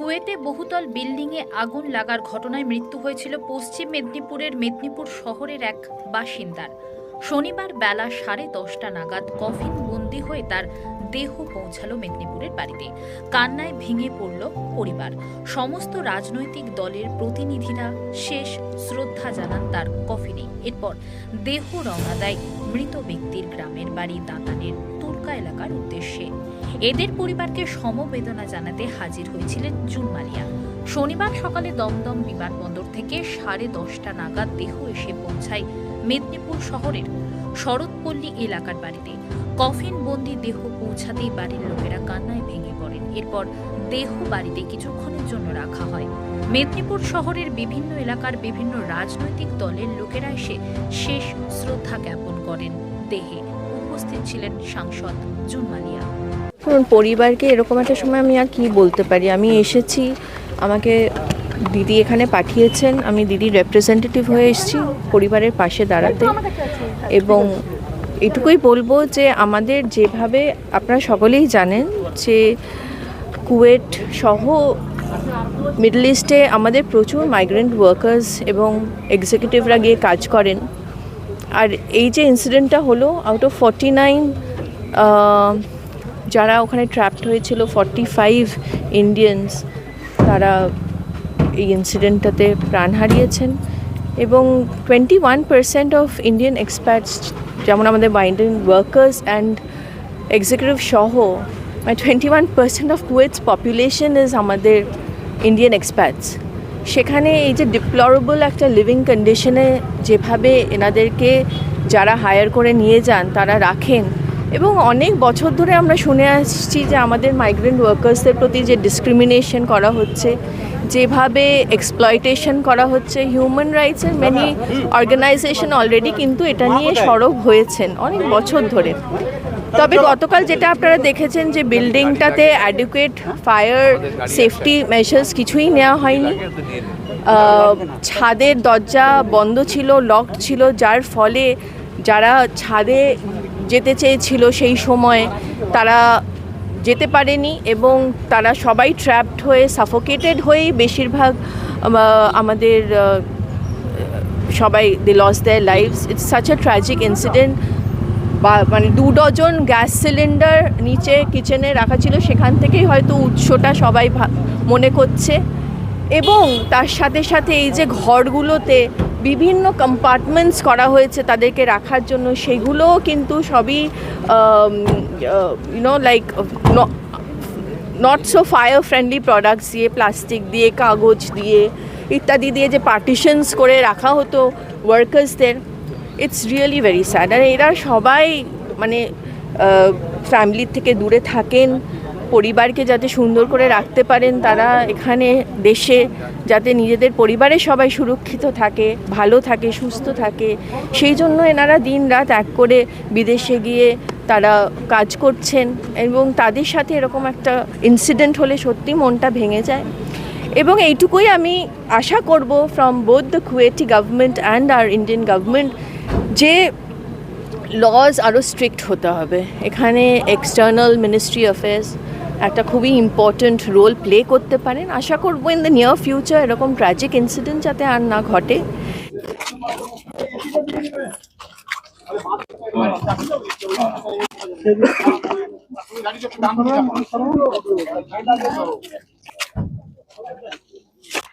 কুয়েতে বহুতল বিল্ডিংয়ে আগুন লাগার ঘটনায় মৃত্যু হয়েছিল পশ্চিম মেদিনীপুরের মেদিনীপুর শহরের এক বাসিন্দার। শনিবার বেলা সাড়ে দশটা নাগাদ কফিন বন্দি হয়ে তার দেহ পৌঁছালো মেদিনীপুরের বাড়িতে। কান্নায় ভেঙে পড়ল পরিবার। সমস্ত রাজনৈতিক দলের প্রতিনিধিরা শেষ শ্রদ্ধা জানান তার কফিনে। এরপর দেহ রওনা দেয় মৃত ব্যক্তির গ্রামের বাড়ি দাঁতানের তুর্কা এলাকার উদ্দেশ্যে। এদের পরিবারকে সমবেদনা জানাতে হাজির হয়েছিলেন জুন মালিয়া শনিবার সকালে দমদম বিমানবন্দর থেকে সাড়ে দশটা নাগাদ দেহ এসে পৌঁছায় মেদিনীপুর শহরের শরৎপল্লী এলাকার বাড়িতে। কফিন বন্দি দেহ পৌঁছাতেই বাড়ির লোকেরা কান্নায় ভেঙে পড়েন। এরপর দেহ বাড়িতে কিছুক্ষণের জন্য রাখা হয়। মেদিনীপুর শহরের বিভিন্ন এলাকার বিভিন্ন রাজনৈতিক দলের লোকেরা এসে শেষ শ্রদ্ধা জ্ঞাপন করেন দেহে। উপস্থিত ছিলেন সাংসদ জুন মালিয়া পরিবারকে এরকম একটা সময় আমি আর কি বলতে পারি? আমি এসেছি আমাকে দিদি এখানে পাঠিয়েছেন আমি দিদির রেপ্রেজেন্টেটিভ হয়ে এসেছি পরিবারের পাশে দাঁড়াতে। এবং এটুকুই বলব যে আমাদের যেভাবে আপনারা সকলেই জানেন যে কুয়েট সহ মিডল ইস্টে আমাদের প্রচুর মাইগ্রেন্ট ওয়ার্কার্স এবং এক্সিকিউটিভরা গিয়ে কাজ করেন। আর এই যে ইনসিডেন্টটা হলো আউট অফ ফর্টি নাইন যারা ওখানে ট্র্যাপড হয়েছিল ফর্টি ফাইভ ইন্ডিয়ানস তারা এই ইনসিডেন্টটাতে প্রাণ হারিয়েছেন। এবং twenty one percent of Indian experts যেমন আমাদের মাইন্ডেন ওয়ার্কার্স অ্যান্ড এক্সিকিউটিভ সহ মানে twenty one percent of Kuwait's population is আমাদের ইন্ডিয়ান এক্সপার্টস সেখানে এই যে ডিপ্লরেবল একটা লিভিং কন্ডিশনে যেভাবে এনাদেরকে যারা হায়ার করে নিয়ে যান তারা রাখেন এবং অনেক বছর ধরে আমরা শুনে আসছি যে আমাদের মাইগ্রেন্ট ওয়ার্কার্সদের প্রতি যে ডিসক্রিমিনেশন করা হচ্ছে যেভাবে এক্সপ্লয়টেশন করা হচ্ছে হিউম্যান রাইটসের মেনি অর্গানাইজেশন অলরেডি কিন্তু এটা নিয়ে সরব হয়েছেন অনেক বছর ধরে। তবে গতকাল যেটা আপনারা দেখেছেন যে বিল্ডিংটাতে অ্যাডিকুয়েট ফায়ার সেফটি মেজার্স কিছুই নেওয়া হয়নি। ছাদের দরজা বন্ধ ছিল লক ছিল, যার ফলে যারা ছাদে যেতে চেয়েছিল সেই সময় তারা যেতে পারেনি এবং তারা সবাই ট্র্যাপড হয়ে সাফোকেটেড হয়েই বেশিরভাগ আমাদের সবাই they lost their lives it's such a tragic incident বা মানে দু ডজন গ্যাস সিলিন্ডার নিচে কিচেনে রাখা ছিল, সেখান থেকেই হয়তো উৎসটা সবাই মনে করছে। এবং তার সাথে সাথে এই যে ঘরগুলোতে বিভিন্ন কম্পার্টমেন্টস করা হয়েছে তাদেরকে রাখার জন্য, সেগুলোও কিন্তু সবই you know like not so fire friendly products দিয়ে প্লাস্টিক দিয়ে, কাগজ দিয়ে, ইত্যাদি দিয়ে যে পার্টিশনস করে রাখা হতো ওয়ার্কার্সদের ইটস রিয়েলি ভেরি স্যাড আর এরা সবাই মানে ফ্যামিলির থেকে দূরে থাকেন। পরিবারকে যাতে সুন্দর করে রাখতে পারেন তারা এখানে দেশে, যাতে নিজেদের পরিবারের সবাই সুরক্ষিত থাকে, ভালো থাকে, সুস্থ থাকে। সেই জন্য এনারা দিন রাত এক করে বিদেশে গিয়ে তারা কাজ করছেন এবং তাদের সাথে এরকম একটা ইনসিডেন্ট হলে সত্যি মনটা ভেঙে যায়। এবং এইটুকুই আমি আশা করব from both the Kuwaiti government and R Indian government যে লজ আরও স্ট্রিক্ট হতে হবে। এখানে এক্সটার্নাল মিনিস্ট্রি অ্যাফেয়ার্স একটা খুবই ইম্পর্ট্যান্ট রোল প্লে করতে পারেন। আশা করব ইন দ্য নিয়ার ফিউচার এরকম ট্র্যাজিক ইনসিডেন্ট যাতে আর না ঘটে।